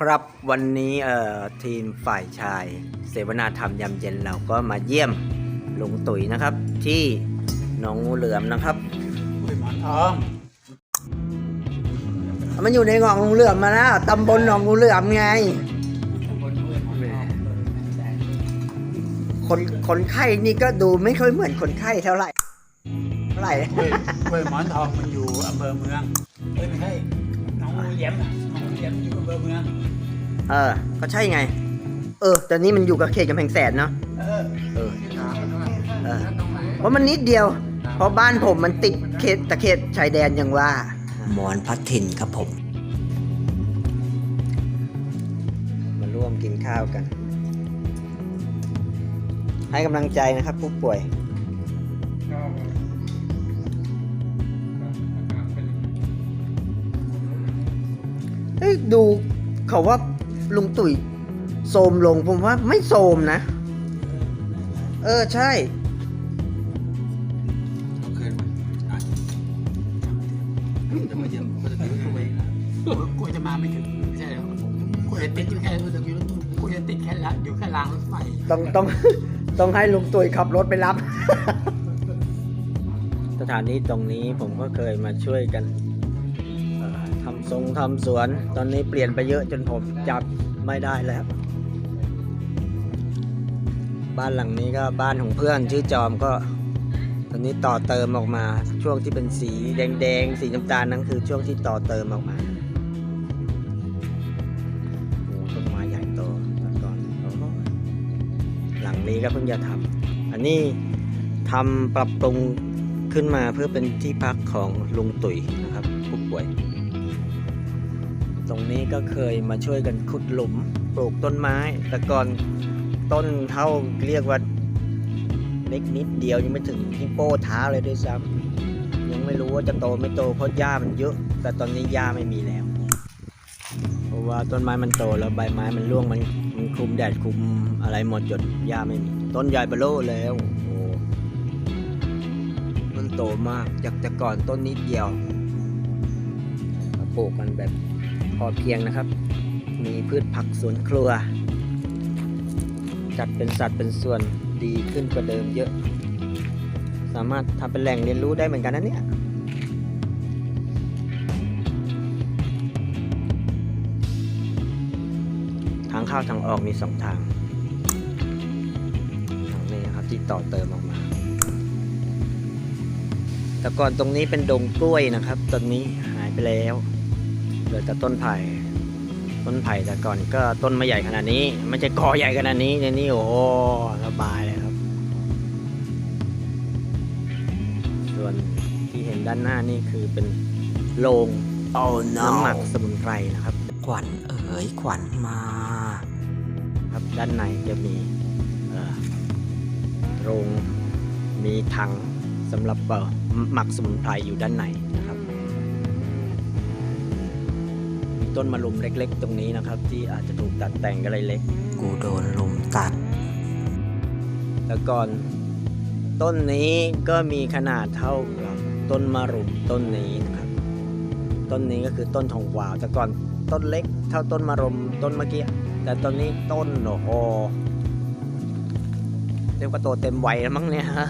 ครับวันนี้เอ่อทีมฝ่ายชาย เสวนาธรรมยามเย็นเราก็มาเยี่ยมลุงตุ๋ยนะครับ ที่หนองงูเหลือมนะครับอุ้ยหมอนทองมันอยู่ในหนองงูเหลือมมาแล้วตำบลหนองงูเหลือมไงตำบลห้วยหมอนทองเออแต่คนคนไข้นี่ก็ดูไม่ค่อยเหมือนคนไข้เท่าไหร่เท่าไหร่ ห้วยห้วยหมอนทองมันอยู่อำเภอเมืองเอ้ยไม่ใช่หนองงูเหลี่ยมน่ะหนอง งูเหลี่ยมอยู่อำเภอเมืองเออ ก็ใช่ไง เออ แต่นี่มันอยู่กับเขตกำแพงแสนเนาะ เออเออเออ เพราะมันนิดเดียว เพราะบ้านผมมันติดเขตตะเขตชายแดนอย่างว่ามอนพัดถิ่นครับผม มาร่วมกินข้าวกัน ให้กำลังใจนะครับผู้ป่วยเดูเขาว่าลุงตุ๋ยโทรมลงผมว่าไม่โทรมนะ เออใช่เขาเคยมาอะจะมาเยี่ยมก็จะถึงตัวเองนะกลัวจะมาไม่ถึงไม่ใช่เหรอกลัวจะติดอยู่แค่กลัวจะติดแค่ละอยู่แค่รางรถไฟต้องต้องต้องให้ลุงตุ๋ยขับรถไปรับ สถานที่ตรงนี้ผมก็เคยมาช่วยกันเอ่อ ทำทรงทำสวน ตอนนี้เปลี่ยนไปเยอะจนผมจับไม่ได้แล้ว บ้านหลังนี้ก็บ้านของเพื่อนชื่อจอมก็ ตอนนี้ต่อเติมออกมา ช่วงที่เป็นสีแดงๆ สีน้ำตาลนั่นคือช่วงที่ต่อเติมออกมาโอ้ต้นไม้ใหญ่โตแต่ก่อนโอ้โหหลังนี้ก็เพิ่งจะทำอันนี้ทำปรับปรุงขึ้นมาเพื่อเป็นที่พักของลุงตุ๋ยนะครับผู้ป่วย ตรงนี้ก็เคยมาช่วยกันขุดหลุมปลูกต้นไม้ แต่ก่อนต้นเท่าเรียกว่าเล็กนิดเดียวยังไม่ถึงที่โป้เท้าเลยด้วยซ้ำยังไม่รู้ว่าจะโตไม่โตเพราะหญ้ามันเยอะ แต่ตอนนี้หญ้าไม่มีแล้ว เพราะว่าต้นไม้มันโตแล้วใบไม้มันร่วงมันมันคลุมแดดคลุมอะไรหมดจนหญ้าไม่มี ต้นใหญ่เบลโลแล้วโอ้มันโตมากจากแต่ก่อนต้นนิดเดียวปลูกกันแบบ พอเพียงนะครับ มีพืชผักสวนครัว จัดเป็นสัดเป็นส่วนดีขึ้นกว่าเดิมเยอะ สามารถทำเป็นแหล่งเรียนรู้ได้เหมือนกันนะเนี่ยทางเข้าทางออกมีสองทางทางนี้นะครับที่ต่อเติมออกมาแต่ก่อนตรงนี้เป็นดงกล้วยนะครับ ตอนนี้หายไปแล้ว เหลือแต่ต้นไผ่ ต้นไผ่แต่ก่อนก็ต้นไม่ใหญ่ขนาดนี้ ไม่ใช่กอใหญ่ขนาดนี้ในนี่โอ้โหสบายเลยครับ ส่วนที่เห็นด้านหน้านี่คือเป็นโรงน้ำหมักสมุนไพรนะครับ ขวัญเอ๋ยขวัญมา ครับด้านในจะมีเอ่อโรงมีถังสำหรับเอ่อหมักสมุนไพรอยู่ด้านในนะ ต้นมะรุมเล็ก ๆ ตรงนี้นะครับ ที่อาจจะถูกตัดแต่งอะไรเล็กกูโดนลุมตัดแต่ก่อนต้นนี้ก็มีขนาดเท่ากับต้นมะรุมต้นนี้นะครับ ต้นนี้ก็คือต้นทองกวาว แต่ก่อนต้นเล็ก เท่าต้นมะรุมต้นเมื่อกี้แต่ตอนนี้ต้นโอ้โหเรียกว่าโตเต็มวัยแล้วมั้งเนี่ยฮะ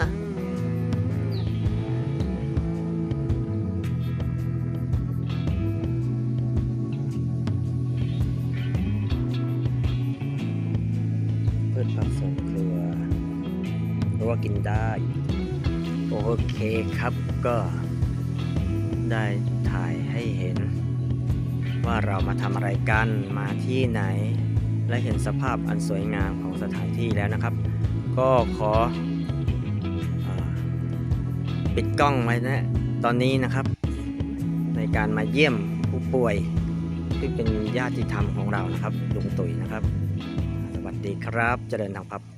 ชผักสวนครัวเพราะว่ากินได้ โอเคครับก็ได้ถ่ายให้เห็น ว่าเรามาทำอะไรกันมาที่ไหน และเห็นสภาพอันสวยงามของสถานที่แล้วนะครับ ก็ขออปิดกล้องไว้นะตอนนี้นะครับ ในการมาเยี่ยมผู้ป่วยที่เป็นญาติธรรมของเรานะครับลุงตุ๋ยนะครับ ดีครับ เจริญทางครับ